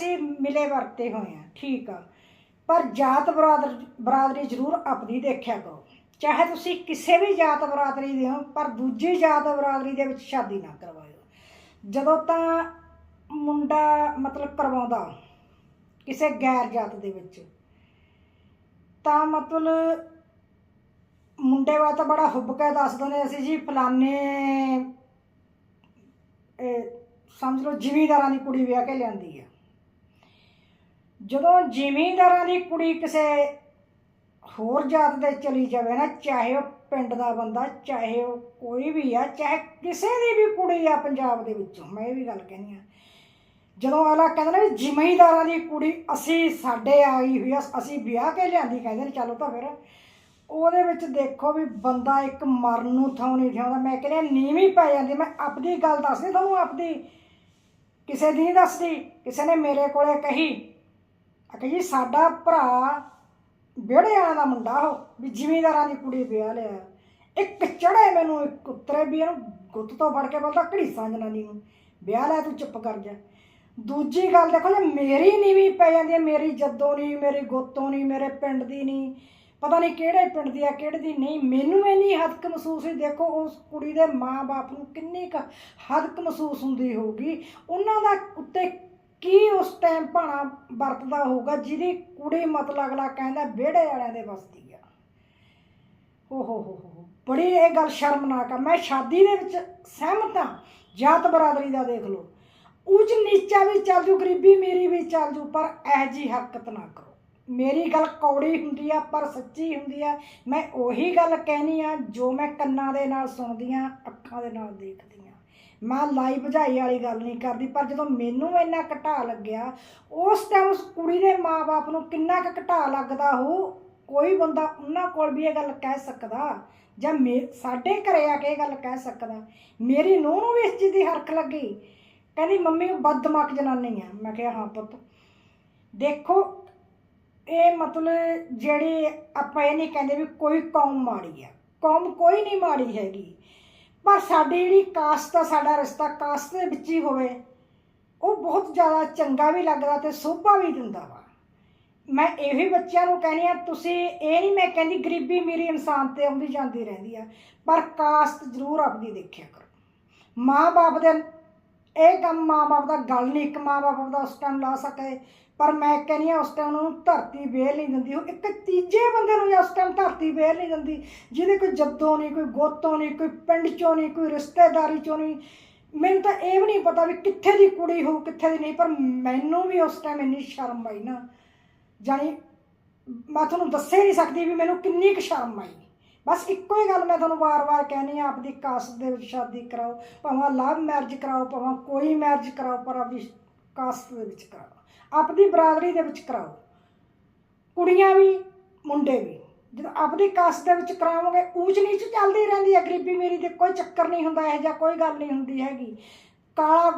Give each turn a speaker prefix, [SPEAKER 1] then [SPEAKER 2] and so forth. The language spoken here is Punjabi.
[SPEAKER 1] ਅਸੀਂ ਮਿਲੇ ਵਰਤੇ ਹੋਏ ਆ, ਠੀਕ ਆ। ਪਰ ਜਾਤ ਬਰਾਦਰ, ਬਰਾਦਰੀ ਜ਼ਰੂਰ ਆਪਣੀ ਦੇਖਿਆ ਕਰੋ। ਚਾਹੇ ਤੁਸੀਂ ਕਿਸੇ ਵੀ ਜਾਤ ਬਰਾਦਰੀ ਦੇ ਹੋ, ਪਰ ਦੂਜੀ ਜਾਤ ਬਰਾਦਰੀ ਦੇ ਵਿੱਚ ਸ਼ਾਦੀ ਨਾ ਕਰਵਾਇਓ। ਜਦੋਂ ਤਾਂ ਮੁੰਡਾ ਮਤਲਬ ਕਰਵਾਉਂਦਾ ਕਿਸੇ ਗੈਰ ਜਾਤ ਦੇ ਵਿੱਚ, ਤਾਂ ਮਤਲਬ ਮੁੰਡੇ ਵਾਲਾ ਤਾਂ ਬੜਾ ਹੁੱਬ ਕੇ ਦੱਸ ਦਿੰਦੇ ਅਸੀਂ ਜੀ, ਫਲਾਣੇ ਸਮਝ ਲਓ, ਜ਼ਿਮੀਦਾਰਾਂ ਦੀ ਕੁੜੀ ਵਿਆਹ ਕੇ ਲਿਆਂਦੀ ਆ। ਜਦੋਂ ਜ਼ਿਮੀਂਦਾਰਾਂ ਦੀ ਕੁੜੀ ਕਿਸੇ ਹੋਰ ਜਾਤ ਦੇ ਚਲੀ ਜਾਵੇ ਨਾ, ਚਾਹੇ ਉਹ ਪਿੰਡ ਦਾ ਬੰਦਾ, ਚਾਹੇ ਉਹ ਕੋਈ ਵੀ ਆ, ਚਾਹੇ ਕਿਸੇ ਦੀ ਵੀ ਕੁੜੀ ਆ ਪੰਜਾਬ ਦੇ ਵਿੱਚੋਂ, ਮੈਂ ਇਹ ਵੀ ਗੱਲ ਕਹਿੰਦੀ ਆ ਜਦੋਂ ਅਗਲਾ ਕਹਿੰਦਾ ਨਾ ਵੀ ਜ਼ਿਮੀਂਦਾਰਾਂ ਦੀ ਕੁੜੀ ਅਸੀਂ, ਸਾਡੇ ਆਈ ਹੋਈ ਆ, ਅਸੀਂ ਵਿਆਹ ਕੇ ਲਿਆਂਦੀ, ਕਹਿੰਦੇ ਨੇ ਚਲੋ ਤਾਂ ਫਿਰ। ਉਹਦੇ ਵਿੱਚ ਦੇਖੋ ਵੀ ਬੰਦਾ ਇੱਕ ਮਰਨ ਨੂੰ ਥਾਂ ਨਹੀਂ ਥਾਉਂਦਾ ਮੈਂ ਕਹਿੰਦਾ ਨੀਵੀਂ ਪੈ ਜਾਂਦੀ। ਮੈਂ ਆਪਣੀ ਗੱਲ ਦੱਸਦੀ, ਤੁਹਾਨੂੰ ਆਪਦੀ। ਕਿਸੇ ਦੀ ਨਹੀਂ ਦੱਸਦੀ। ਕਿਸੇ ਨੇ ਮੇਰੇ ਕੋਲੇ ਕਹੀ। ਆ ਜੀ ਸਾਡਾ ਭਰਾ ਵਿਹੜੇ ਵਾਲਾ ਦਾ ਮੁੰਡਾ ਉਹ, ਵੀ ਜ਼ਿਮੀਂਦਾਰਾਂ ਦੀ ਕੁੜੀ ਵਿਆਹ ਲਿਆ। ਇੱਕ ਚੜੇ ਮੈਨੂੰ, ਇੱਕ ਉਤਰੇ ਵੀ ਇਹਨੂੰ, ਗੁੱਤ ਤੋਂ ਫੜ ਕੇ ਬੋਲਦਾ, ਘੜੀਸਾਂ ਜਨਾਨੀ ਨੂੰ, ਵਿਆਹ ਲੈ ਤੂੰ ਚੁੱਪ ਕਰ ਜਾ। ਦੂਜੀ ਗੱਲ ਦੇਖੋ ਜੇ, ਮੇਰੀ ਨੀਵੀਂ ਪੈ ਜਾਂਦੀ ਹੈ, ਮੇਰੀ ਜੱਦੋਂ ਨਹੀਂ ਮੇਰੀ ਗੋਤੋਂ ਨਹੀਂ ਮੇਰੇ ਪਿੰਡ ਦੀ ਨਹੀਂ ਪਤਾ ਨਹੀਂ ਕਿਹੜੇ ਪਿੰਡ ਦੀ ਆ, ਕਿਹੜੇ ਦੀ ਨਹੀਂ ਮੈਨੂੰ ਇੰਨੀ ਹਦਕ ਮਹਿਸੂਸ ਹੋਈ ਦੇਖੋ ਉਸ ਕੁੜੀ ਦੇ ਮਾਂ-ਬਾਪ ਨੂੰ ਕਿੰਨੀ ਕੁ ਹਦਕ ਮਹਿਸੂਸ ਹੁੰਦੀ ਹੋਊਗੀ। ਉਹਨਾਂ ਦਾ ਉੱਤੇ ਕੀ ਉਸ ਟਾਈਮ ਭਾਣਾ ਵਰਤਦਾ ਹੋਊਗਾ, ਜਿਹਦੀ ਕੁੜੀ ਮਤਲਬ ਅਗਲਾ ਕਹਿੰਦਾ ਵਿਹੜੇ ਵਾਲਿਆਂ ਦੇ ਵਸਦੀ ਆ। ਹੋ ਹੋ ਹੋ ਹੋ ਬੜੀ ਇਹ ਗੱਲ ਸ਼ਰਮਨਾਕ ਆ। ਮੈਂ ਸ਼ਾਦੀ ਦੇ ਵਿੱਚ ਸਹਿਮਤ ਹਾਂ ਜਾਤ ਬਰਾਦਰੀ ਦਾ ਦੇਖ ਲਓ। ਉੱਚ ਨੀਚਾ ਵੀ ਚੱਲ ਜੂ, ਗਰੀਬੀ ਮੇਰੀ ਵੀ ਚੱਲ ਜੂ, ਪਰ ਇਹ ਜੀ ਹਰਕਤ ਨਾ ਕਰੋ। ਮੇਰੀ ਗੱਲ ਕੌੜੀ ਹੁੰਦੀ ਆ, ਪਰ ਸੱਚੀ ਹੁੰਦੀ ਆ। ਮੈਂ ਉਹੀ ਗੱਲ ਕਹਿਨੀ ਆ, ਜੋ ਮੈਂ ਕੰਨਾਂ ਦੇ ਨਾਲ ਸੁਣਦੀ ਆ, ਅੱਖਾਂ ਦੇ ਨਾਲ ਦੇਖਦੀ ਮੈਂ ਲਾਈ ਭਜਾਈ ਵਾਲੀ ਗੱਲ ਨਹੀਂ ਕਰਦੀ, ਪਰ ਜਦੋਂ ਮੈਨੂੰ ਇੰਨਾ ਘਟਾ ਲੱਗਿਆ, ਉਸ ਟਾਈਮ ਉਸ ਕੁੜੀ ਦੇ ਮਾਪੇ ਨੂੰ ਕਿੰਨਾ ਕੁ ਘਟਾ ਲੱਗਦਾ ਹੋ, ਕੋਈ ਬੰਦਾ ਉਹਨਾਂ ਕੋਲ ਵੀ ਇਹ ਗੱਲ ਕਹਿ ਸਕਦਾ, ਜਾਂ ਮੇ, ਸਾਡੇ ਘਰੇ ਆ ਕੇ ਇਹ ਗੱਲ ਕਹਿ ਸਕਦਾ। ਮੇਰੀ ਨੂੰਹ ਨੂੰ ਵੀ ਇਸ ਚੀਜ਼ ਦੀ ਹਰਖ ਲੱਗੀ। ਕਹਿੰਦੀ, ਮੰਮੀ, ਉਹ ਬਦਦਮਾਗ ਜਨਾਨੀ ਆ। ਮੈਂ ਕਿਹਾ, ਹਾਂ ਪੁੱਤ। ਦੇਖੋ, ਇਹ ਮਤਲਬ ਜਿਹੜੀ ਆਪਾਂ ਇਹ ਨਹੀਂ ਕਹਿੰਦੇ ਵੀ ਕੋਈ ਕੌਮ ਮਾੜੀ ਆ। ਕੌਮ ਕੋਈ ਨਹੀਂ ਮਾੜੀ ਹੈਗੀ। ਪਰ ਸਾਡੀ ਜਿਹੜੀ ਕਾਸਟ ਆ, ਸਾਡਾ ਰਿਸ਼ਤਾ ਕਾਸਟ ਦੇ ਵਿੱਚ ਹੀ ਹੋਵੇ, ਉਹ ਬਹੁਤ ਜ਼ਿਆਦਾ ਚੰਗਾ ਵੀ ਲੱਗਦਾ ਤੇ ਸੋਭਾ ਵੀ ਦਿੰਦਾ ਵਾ। ਮੈਂ ਇਹ ਵੀ ਬੱਚਿਆਂ ਨੂੰ ਕਹਿੰਦੀ ਆ ਤੁਸੀਂ ਇਹ ਨਹੀਂ ਮੈਂ ਕਹਿੰਦੀ ਗਰੀਬੀ ਮੇਰੀ ਇਨਸਾਨ ਤੇ ਆਉਂਦੀ ਜਾਂਦੀ ਰਹਿੰਦੀ ਆ, ਪਰ ਕਾਸਟ ਜ਼ਰੂਰ ਆਪਦੀ ਦੇਖਿਆ ਕਰੋ। ਮਾਂ-ਬਾਪ ਦੇ ਇਹ ਕੰਮ ਮਾਂ-ਬਾਪ ਦਾ ਗੱਲ ਨਹੀਂ, ਇੱਕ ਮਾਂ-ਬਾਪ ਦਾ ਉਸ ਟਾਈਮ ਲਾ ਸਕੇ। ਪਰ ਮੈਂ ਕਹਿੰਦੀ ਆ ਉਸ ਟਾਈਮ ਉਹਨੂੰ ਧਰਤੀ ਵੇਲ ਨਹੀਂ ਦਿੰਦੀ। ਉਹ ਇੱਕ ਤੀਜੇ ਬੰਦੇ ਨੂੰ ਉਸ ਟਾਈਮ ਧਰਤੀ ਵੇਲ ਨਹੀਂ ਦਿੰਦੀ। ਜਿਹਦੇ ਕੋਈ ਜੱਦੋਂ ਨਹੀਂ, ਕੋਈ ਗੋਤੋਂ ਨਹੀਂ, ਕੋਈ ਪਿੰਡ ਚੋਂ ਨਹੀਂ, ਕੋਈ ਰਿਸ਼ਤੇਦਾਰੀ ਚੋਂ ਨਹੀਂ। ਮੈਨੂੰ ਤਾਂ ਇਹ ਵੀ ਨਹੀਂ ਪਤਾ ਵੀ ਕਿੱਥੇ ਦੀ ਕੁੜੀ ਹੋਊ, ਕਿੱਥੇ ਦੀ ਨਹੀਂ, ਪਰ ਮੈਨੂੰ ਵੀ ਉਸ ਟਾਈਮ ਇੰਨੀ ਸ਼ਰਮ ਆਈ ਨਾ। ਜਾਣੀ ਮੈਂ ਤੁਹਾਨੂੰ ਦੱਸੇ ਨਹੀਂ ਸਕਦੀ ਵੀ ਮੈਨੂੰ ਕਿੰਨੀ ਕੁ ਸ਼ਰਮ ਆਈ। ਬਸ ਇੱਕੋ ਹੀ ਗੱਲ ਮੈਂ ਤੁਹਾਨੂੰ ਵਾਰ-ਵਾਰ ਕਹਿਣੀ ਆ, ਆਪਦੀ ਕਾਸਟ ਦੇ ਵਿੱਚ ਸ਼ਾਦੀ ਕਰਾਓ, ਭਾਵੇਂ ਲਵ ਮੈਰਿਜ ਕਰਾਓ, ਭਾਵੇਂ ਕੋਈ ਮੈਰਿਜ ਕਰਾਓ, ਪਰ ਆਪਦੀ ਕਾਸਟ ਦੇ ਵਿੱਚ ਕਰਾਓ। ਆਪਦੀ ਬਰਾਦਰੀ ਦੇ ਵਿੱਚ ਕਰਾਓ। ਕੁੜੀਆਂ ਵੀ, ਮੁੰਡੇ ਵੀ। ਜਦੋਂ ਆਪਦੀ ਕਾਸਤ ਦੇ ਵਿੱਚ ਕਰਾਵਾਂਗੇ ਊਚ ਨੀਚ ਚੱਲਦੀ ਰਹਿੰਦੀ ਹੈ ਗਰੀਬੀ ਮੇਰੀ ਤੇ ਕੋਈ ਚੱਕਰ ਨਹੀਂ ਹੁੰਦਾ, ਇਹੋ ਜਿਹਾ ਕੋਈ ਗੱਲ ਨਹੀਂ ਹੁੰਦੀ ਹੈਗੀ। ਕਾਲਾ